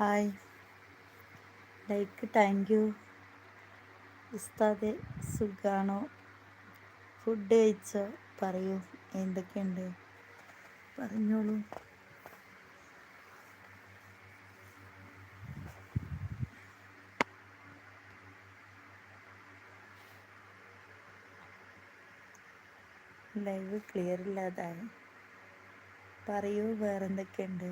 Hi. Like thank you. ഉസ്താദെ സുഖാണോ? Food കഴിച്ചോ? പറയൂ എന്തൊക്കെയുണ്ട്? പറഞ്ഞോളൂ. ലൈവ് ക്ലിയർ ഇല്ലാതായി പറയൂ വേറെന്തൊക്കെയുണ്ട്?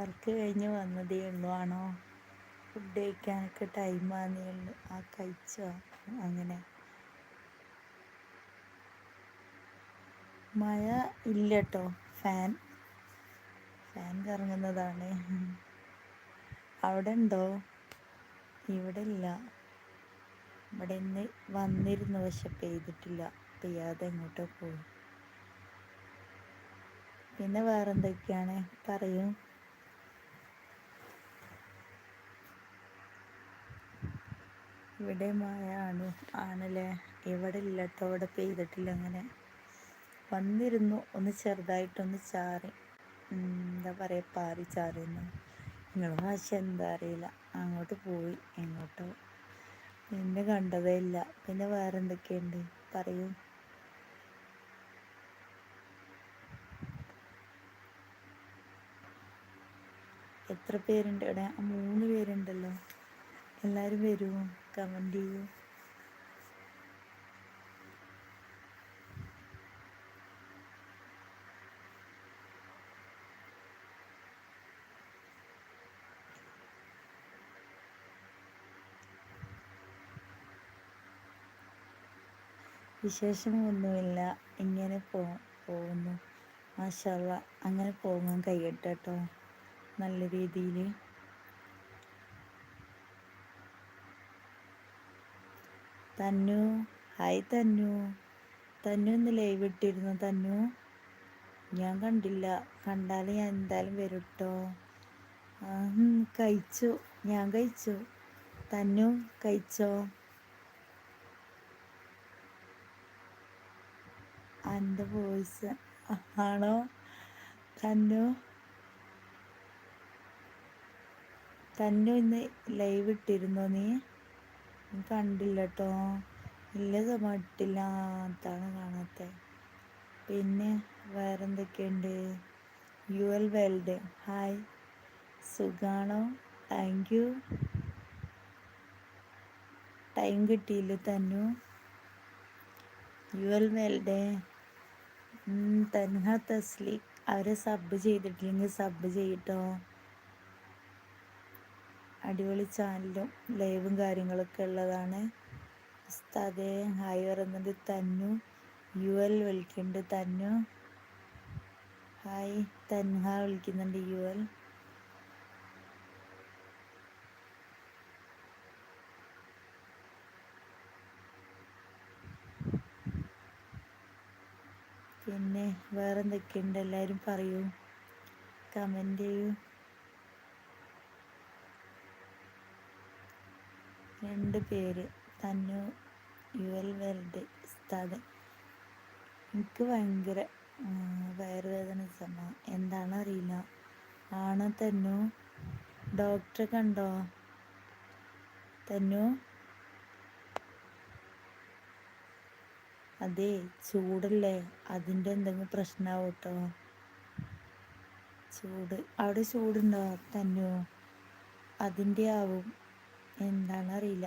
വർക്ക് കഴിഞ്ഞ് വന്നതേ ഉള്ളൂ. ആണോ? ഫുഡ് കഴിക്കാനൊക്കെ ടൈം ഉള്ളൂ. ആ കഴിച്ചോ? അങ്ങനെ. മഴ ഇല്ല കേട്ടോ ഫാൻ ഫാൻ കറങ്ങുന്നതാണ്. അവിടെ ഉണ്ടോ? ഇവിടെ ഇല്ല. ഇവിടെ ഇന്ന് വന്നിരുന്നു പക്ഷെ പെയ്തിട്ടില്ല. പെയ്യാതെ എങ്ങോട്ടോ പോയി. പിന്നെ വേറെന്തൊക്കെയാണ്? പറയൂ. ഇവിടെ മഴ ആണ് ആണല്ലേ? ഇവിടെ ഇല്ല കേട്ടോ ഇവിടെ പെയ്തിട്ടില്ല അങ്ങനെ വന്നിരുന്നു. ഒന്ന് ചെറുതായിട്ടൊന്ന് ചാറി. എന്താ പറയുക പാറി ചാറിയെന്ന്. നിങ്ങളുടെ ഭാഷ എന്താ അറിയില്ല. അങ്ങോട്ട് പോയി. എങ്ങോട്ടോ. പിന്നെ കണ്ടതേ ഇല്ല. പിന്നെ വേറെ എന്തൊക്കെയുണ്ട് പറയൂ. എത്ര പേരുണ്ട്? ഇവിടെ മൂന്ന് പേരുണ്ടല്ലോ. എല്ലാവരും വരൂ കമന്റ് ചെയ്യൂ. വിശേഷമൊന്നുമില്ല ഇങ്ങനെ പോ പോകുന്നു. മാഷല്ല അങ്ങനെ പോകാൻ കഴിയട്ടെ കേട്ടോ നല്ല രീതിയിൽ തന്നു. ഹായ് തന്നു. തന്നു ഇന്ന് ലൈവ് ഇട്ടിരുന്നു തന്നു. ഞാൻ കണ്ടില്ല. കണ്ടാൽ ഞാൻ എന്തായാലും വരും കേട്ടോ കഴിച്ചു. ഞാൻ കഴിച്ചു. തന്നു കഴിച്ചോ? എന്റെ വോയിസ് ആണോ? തന്നു. തന്നു ഇന്ന് ലൈവ് ഇട്ടിരുന്നോ നീ? കണ്ടില്ല കേട്ടോ ഇല്ല സമട്ടില്ല അതാണ് കാണാത്ത. പിന്നെ വേറെന്തൊക്കെയുണ്ട്? U L weld hi. സുഖാണോ? Thank you. ടൈം കിട്ടിയില്ല തന്നു? യു എൽ വെൽഡ് തൻഹ തസ്ലീഖ് അവരെ സബ് ചെയ്തിട്ടില്ലെങ്കിൽ സബ് ചെയ്യട്ടോ. അടിപൊളി ചാനലും ലൈവും കാര്യങ്ങളൊക്കെ ഉള്ളതാണ്. ഉസ്താദെ ഹായ് പറയുന്നത് തന്നു. യു എൽ വിളിക്കുന്നുണ്ട് തന്നു. ഹായ് തൻഹ വിളിക്കുന്നുണ്ട് യു എൽ. പിന്നെ വേറെന്തൊക്കെയുണ്ട്? എല്ലാവരും പറയൂ. കമന്റ് ചെയ്യൂ. രണ്ട് പേര് തന്നു. യുവൽ വെൽഡ് ഉസ്താദ്. എനിക്ക് ഭയങ്കര വയറുവേദന സമ. എന്താണ് അറിയില്ല. ആണോ തന്നു? ഡോക്ടറെ കണ്ടോ? തന്നു. അതെ ചൂടല്ലേ? അതിന്റെ എന്തെങ്കിലും പ്രശ്നമാവും കേട്ടോ ചൂട്. അവിടെ ചൂടുണ്ടോ? തന്നു. അതിന്റെ ആവും. എന്താണെന്നറിയില്ല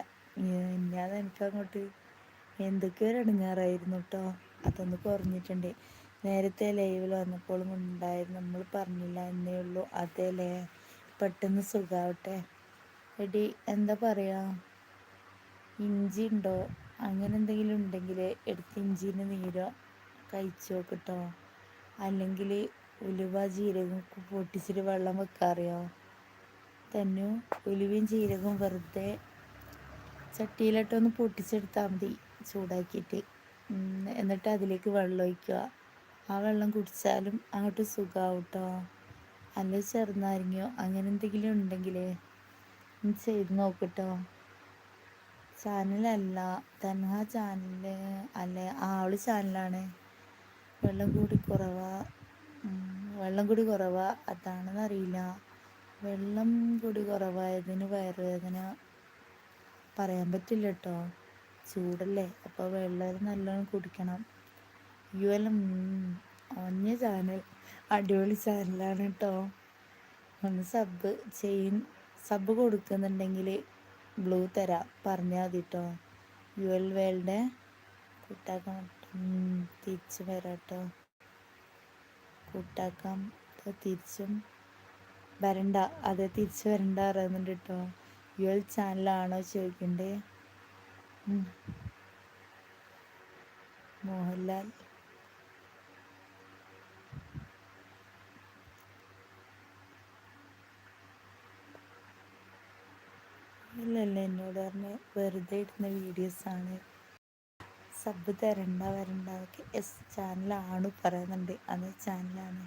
ഇല്ലാതെ എനിക്കങ്ങോട്ട് എന്തൊക്കെയോ ഇടങ്ങാറായിരുന്നു കേട്ടോ അതൊന്ന് കുറഞ്ഞിട്ടുണ്ട്. നേരത്തെ ലൈവിൽ വന്നപ്പോഴും ഉണ്ടായിരുന്നു നമ്മൾ പറഞ്ഞില്ല എന്നേ ഉള്ളൂ. അതേലേ പെട്ടെന്ന് സുഖാവട്ടെ. എടി എന്താ പറയാ? ഇഞ്ചി ഉണ്ടോ? അങ്ങനെ എന്തെങ്കിലും ഉണ്ടെങ്കിൽ എടുത്ത് ഇഞ്ചിന്റെ നീരോ? കഴിച്ചു നോക്കട്ടോ അല്ലെങ്കിൽ ഉലുവ ജീരകം പൊട്ടിച്ചിട്ട് വെള്ളം വെക്കാറിയോ? തന്നെ. ഉലുവയും ജീരകവും വെറുതെ ചട്ടിയിലിട്ടൊന്ന് പൊട്ടിച്ചെടുത്താൽ മതി ചൂടാക്കിയിട്ട്. എന്നിട്ട് അതിലേക്ക് വെള്ളം ഒഴിക്കുക. ആ വെള്ളം കുടിച്ചാലും അങ്ങോട്ട് സുഖമാവും കേട്ടോ അല്ല ചെറുനാരങ്ങയോ അങ്ങനെ എന്തെങ്കിലും ഉണ്ടെങ്കിൽ ചെയ്ത് നോക്കട്ടോ. ചാനലല്ല തൻഹ ചാനൽ അല്ല ആൾ ചാനലാണ്. വെള്ളം കൂടി കുറവാ. വെള്ളം കൂടി കുറവാ. അതാണെന്ന് അറിയില്ല വെള്ളം കൂടി കുറവായതിന് വയറുവേദന പറയാൻ പറ്റില്ല കേട്ടോ ചൂടല്ലേ അപ്പോൾ വെള്ളം നല്ലോണം കുടിക്കണം. യു എൽ ഒഞ്ഞ ചാനൽ അടിപൊളി ചാനലാണ് കേട്ടോ ഒന്ന് സബ് ചെയിൻ സബ് കൊടുക്കുന്നുണ്ടെങ്കിൽ ബ്ലൂ തരാം പറഞ്ഞാൽ മതി കേട്ടോ യു എൽ വേൾഡ് കൂട്ടാക്കാൻ തിരിച്ചു വരാം കേട്ടോ കൂട്ടാക്കാം തിരിച്ചും വരണ്ട അതെ തിരിച്ച് വരണ്ട അറിയുന്നുണ്ട് കേട്ടോ. യു എൽ ചാനലാണോ ചോദിക്കണ്ടേ മോഹൻലാൽ. ഇല്ലല്ല എന്നോട് പറഞ്ഞ വെറുതെ ഇടുന്ന വീഡിയോസാണ്. സബ് തരണ്ട വരണ്ട എസ് ചാനലാണ് പറയുന്നുണ്ട്. അത് ചാനലാണ്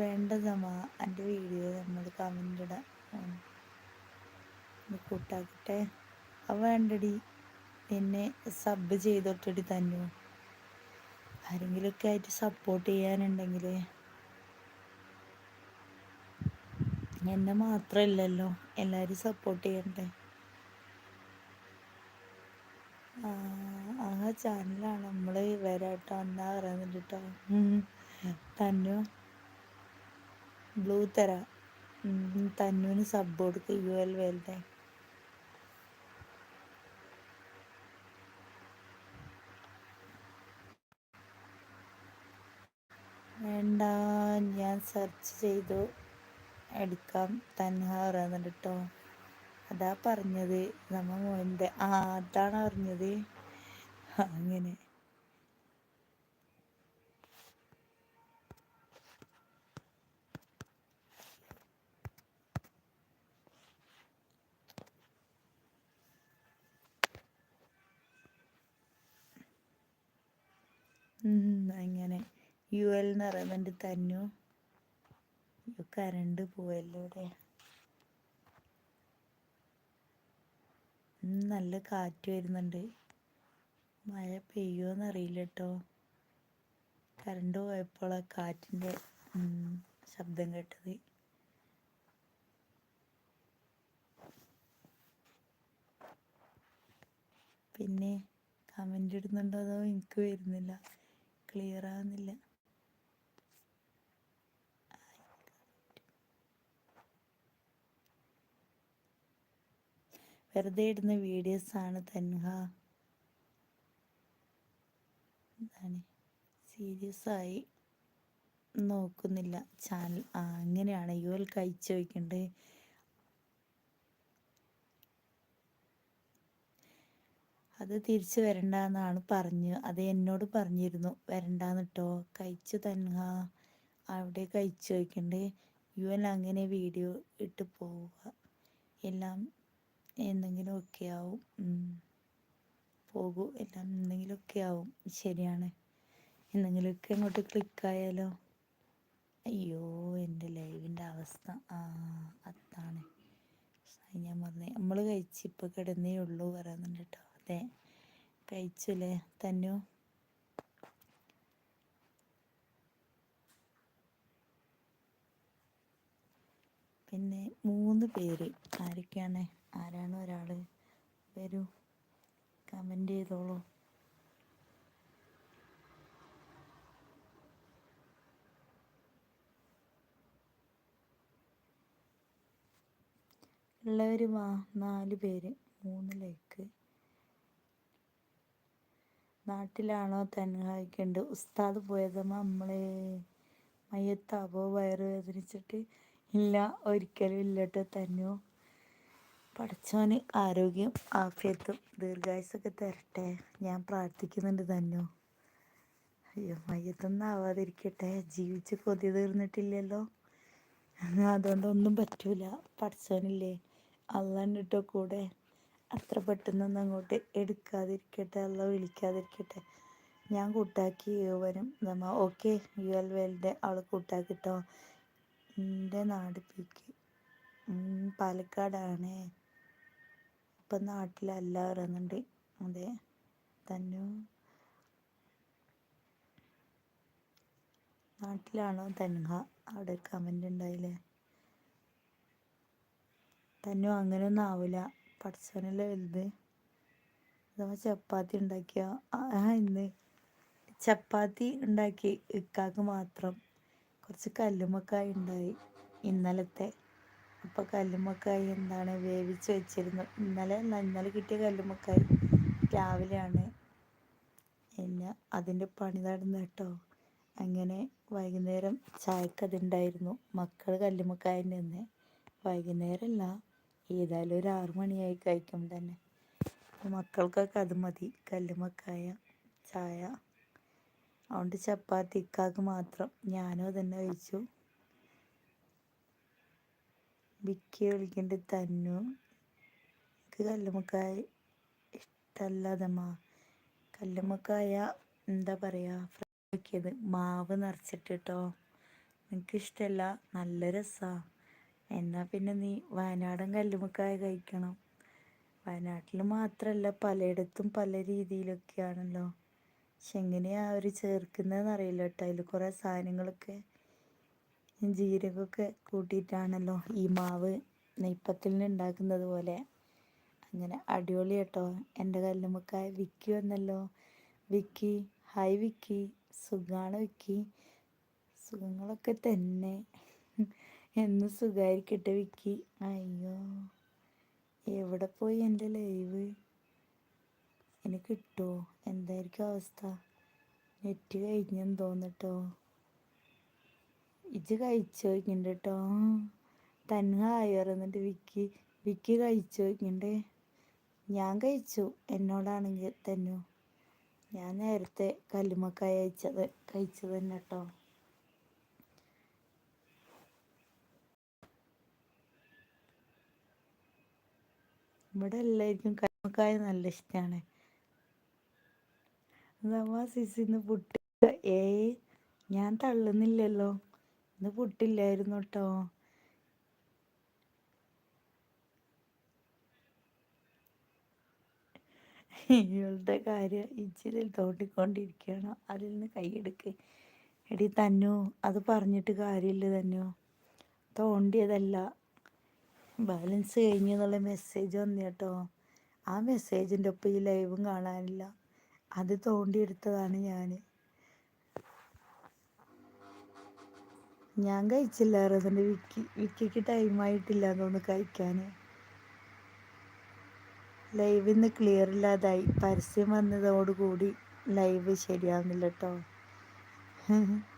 വേണ്ടതമ്മ എന്റെ വീഡിയോ നമ്മൾ കമന്റ് ഇടാം. കൂട്ടാക്കട്ടെ? അത് വേണ്ടടി എന്നെ സബ് ചെയ്തോട്ടടി തന്നു. ആരെങ്കിലുമൊക്കെ ആയിട്ട് സപ്പോർട്ട് ചെയ്യാനുണ്ടെങ്കിൽ എന്നെ മാത്രമല്ലല്ലോ എല്ലാവരും സപ്പോർട്ട് ചെയ്യണ്ടേ? ആ ചാനലാണ് നമ്മൾ വരാട്ടോ എന്നാ പറയുന്നുണ്ട് കേട്ടോ തന്നു. ബ്ലൂ തരാം. തന്നുവിന് സബ് കൊടുക്കുക യു എൽ വേൽഡേ വേണ്ട ഞാൻ സെർച്ച് ചെയ്തു. എടുക്കാം. തൻഹ പറയുന്നുണ്ട് കേട്ടോ അതാ പറഞ്ഞത്. നമ്മ മോന്റെ ആ അതാണ് പറഞ്ഞത് അങ്ങനെ. അങ്ങനെ. യു എൽ എന്ന് പറയുന്നുണ്ട് തന്നു. കരണ്ട് പോയല്ലോ ഇവിടെ. നല്ല കാറ്റ് വരുന്നുണ്ട്. മഴ പെയ്യോന്ന് അറിയില്ല കേട്ടോ കരണ്ട് പോയപ്പോഴാണ് കാറ്റിന്റെ ശബ്ദം കേട്ടത്. പിന്നെ കമന്റ് ഇടുന്നുണ്ടോ അതോ എനിക്ക് വരുന്നില്ല? ക്ലിയർ ആവുന്നില്ല. വെറുതെ ഇടുന്ന വീഡിയോസ് ആണ് തൻഹ എന്താണ്? സീരിയസ് ആയി നോക്കുന്നില്ല. ചാനൽ ആ അങ്ങനെയാണ്. ഇവൾക്ക് അയച്ചു വയ്ക്കണ്ടേ? അത് തിരിച്ചു വരണ്ടെന്നാണ് പറഞ്ഞു അത് എന്നോട് പറഞ്ഞിരുന്നു. വരണ്ടാന്നിട്ടോ? കഴിച്ചു തൻഹ? അവിടെ കഴിച്ചു വയ്ക്കണ്ടേ ഇവൻ അങ്ങനെ വീഡിയോ ഇട്ട് പോവുക. എല്ലാം എന്തെങ്കിലും ഒക്കെ ആവും. പോകൂ. എല്ലാം എന്തെങ്കിലും ഒക്കെ ആവും. ശരിയാണ്. എന്തെങ്കിലുമൊക്കെ അങ്ങോട്ട് ക്ലിക്കായാലോ അയ്യോ എന്റെ ലൈവിന്റെ അവസ്ഥ. ആ അതാണ്. ഞാൻ പറഞ്ഞേ. നമ്മൾ കഴിച്ച് ഇപ്പോൾ കിടന്നേ ഉള്ളൂ പറയുന്നുണ്ട് കേട്ടോ. അതെ കഴിച്ചില്ലേ തന്നു? പിന്നെ മൂന്ന് പേര് ആരൊക്കെയാണ്? ആരാണ് ഒരാൾ വരൂ. കമന്റ് ചെയ്തോളൂ. ഉള്ളവർ വാ. നാല് പേര്. മൂന്ന് ലൈക്ക്. നാട്ടിലാണോ തൻഹായിക്കുണ്ട്? ഉസ്താദ് പോയതമ്മ നമ്മളെ. മയ്യത്താവോ? വയറ് വേദനിച്ചിട്ട്. ഇല്ല ഒരിക്കലും ഇല്ലട്ടോ തന്നു. പഠിച്ചവന് ആരോഗ്യം ആഫിയത്തും ദീർഘായുസൊക്കെ തരട്ടെ. ഞാൻ പ്രാർത്ഥിക്കുന്നുണ്ട് തന്നു. അയ്യോ മയ്യത്തൊന്നും ആവാതിരിക്കട്ടെ. ജീവിച്ച് കൊതി തീർന്നിട്ടില്ലല്ലോ. അതുകൊണ്ടൊന്നും പറ്റൂല. പഠിച്ചവനില്ലേ അള്ളണ്ടിട്ടോ കൂടെ. അത്ര പെട്ടെന്നൊന്നും അങ്ങോട്ട് എടുക്കാതിരിക്കട്ടെ അല്ല വിളിക്കാതിരിക്കട്ടെ. ഞാൻ കൂട്ടാക്കി വരും. നമ്മ ഓക്കെ യു എൽ വെലിന്റെ അവൾ കൂട്ടാക്കിട്ടോ. എന്റെ നാട് പീക്ക്. പാലക്കാടാണ്. ഇപ്പം നാട്ടിലല്ല പറയുന്നുണ്ട്. അതെ തന്നു. നാട്ടിലാണോ തൻഹ അവിടെ ഒരു കമന്റ് ഉണ്ടായില്ലേ തന്നു അങ്ങനെയൊന്നും ആവില്ല പഠിച്ചവനല്ലേ വലുത്? നമ്മൾ ചപ്പാത്തി ഉണ്ടാക്കിയ ആ ഇന്ന് ചപ്പാത്തി ഉണ്ടാക്കി ഇക്കാക്ക് മാത്രം. കുറച്ച് കല്ലുമ്മക്കായ ഉണ്ടായി ഇന്നലത്തെ. അപ്പോൾ കല്ലുമ്മക്കായി എന്താണ് വേവിച്ച് വെച്ചിരുന്നു. ഇന്നലെ ഇന്നലെ കിട്ടിയ കല്ലുമ്മക്കായി രാവിലെയാണ് പിന്നെ അതിന്റെ പണി നടന്നു കേട്ടോ. അങ്ങനെ വൈകുന്നേരം ചായക്ക് അതുണ്ടായിരുന്നു. മക്കൾ കല്ലുമ്മക്കായ നിന്ന് വൈകുന്നേരമല്ല ഏതായാലും ഒരു ആറു മണിയായി കഴിക്കും തന്നെ. മക്കൾക്കൊക്കെ അത് മതി. കല്ലുമ്മക്കായ ചായ. അതുകൊണ്ട് ചപ്പാത്തി ഇക്കാക്ക് മാത്രം. ഞാനും അതന്നെ കഴിച്ചു. വിക്കി വിളിക്കേണ്ട തന്നു. എനിക്ക് കല്ലുമ്മക്കായ ഇഷ്ടമല്ലാതമ്മ കല്ലുമ്മക്കായ എന്താ പറയുക ഫ്രൈ ആക്കിയത്. മാവ് നിറച്ചിട്ട് കേട്ടോ എനിക്കിഷ്ടമല്ല നല്ല രസമാണ് എന്നാൽ പിന്നെ നീ വയനാടൻ കല്ലുമ്മക്കായ കഴിക്കണം. വയനാട്ടിൽ മാത്രമല്ല പലയിടത്തും പല രീതിയിലൊക്കെയാണല്ലോ. പക്ഷെ എങ്ങനെയാ അവർ ചേർക്കുന്നതെന്ന് അറിയില്ല കേട്ടോ. അതിൽ കുറേ സാധനങ്ങളൊക്കെ ജീരകമൊക്കെ കൂട്ടിയിട്ടാണല്ലോ ഈ മാവ് നെയ്പ്പത്തിൽ ഉണ്ടാക്കുന്നത് പോലെ. അങ്ങനെ അടിപൊളി കേട്ടോ. എന്റെ കല്ലുമ്മക്കായ വിക്കി വന്നല്ലോ. വിക്കി ഹായ് വിക്കി സുഖമാണ് വിക്കി. സുഖങ്ങളൊക്കെ തന്നെ. എന്ന് സുഖമായിരിക്കട്ടെ വിക്കി. അയ്യോ എവിടെ പോയി എന്റെ ലൈവ്? എനിക്ക് കിട്ടുമോ എന്തായിരിക്കും അവസ്ഥ? നെറ്റ് കഴിഞ്ഞെന്ന് തോന്നിട്ടോ ഇജ് കഴിച്ചു നോക്കിണ്ട് കേട്ടോ തന്നെ ആയിരുന്നിട്ട് വിക്കി. വിക്കി കഴിച്ചു ചോദിക്കുന്നുണ്ട് ഞാൻ കഴിച്ചു. എന്നോടാണെങ്കിൽ തന്നു? ഞാൻ നേരത്തെ കല്ലുമ്മക്കായ അയച്ചത് കഴിച്ചത് തന്നെ കേട്ടോ ഇവിടെ എല്ലാവർക്കും കല്ലുമ്മക്കായ നല്ല ഇഷ്ടമാണ് സിസിന്ന് പുട്ട് ഏയ് ഞാൻ തള്ളുന്നില്ലല്ലോ. ഇന്ന് പുട്ടില്ലായിരുന്നു കേട്ടോ ഇവളുടെ കാര്യം ഇച്ചിരി തോട്ടിക്കൊണ്ടിരിക്കുകയാണ് അതിൽ നിന്ന് കൈയെടുക്ക് എടി തന്നു അത് പറഞ്ഞിട്ട് കാര്യമില്ല തന്നു. തോണ്ടിയതല്ല. ബാലൻസ് കഴിഞ്ഞു എന്നുള്ള മെസ്സേജ് വന്നു കേട്ടോ. ആ മെസ്സേജിന്റെ ഒപ്പം ഈ ലൈവും കാണാനില്ല. അത് തോണ്ടിയെടുത്തതാണ് ഞാൻ ഞാൻ കഴിച്ചില്ല അതിന്റെ വിക്കി വിക്കിക്ക് ടൈമായിട്ടില്ല എന്നൊന്ന് കഴിക്കാൻ ലൈവ് ഇന്ന് ക്ലിയർ ഇല്ലാതായി. പരസ്യം വന്നതോടുകൂടി ലൈവ് ശരിയാവുന്നില്ല കേട്ടോ.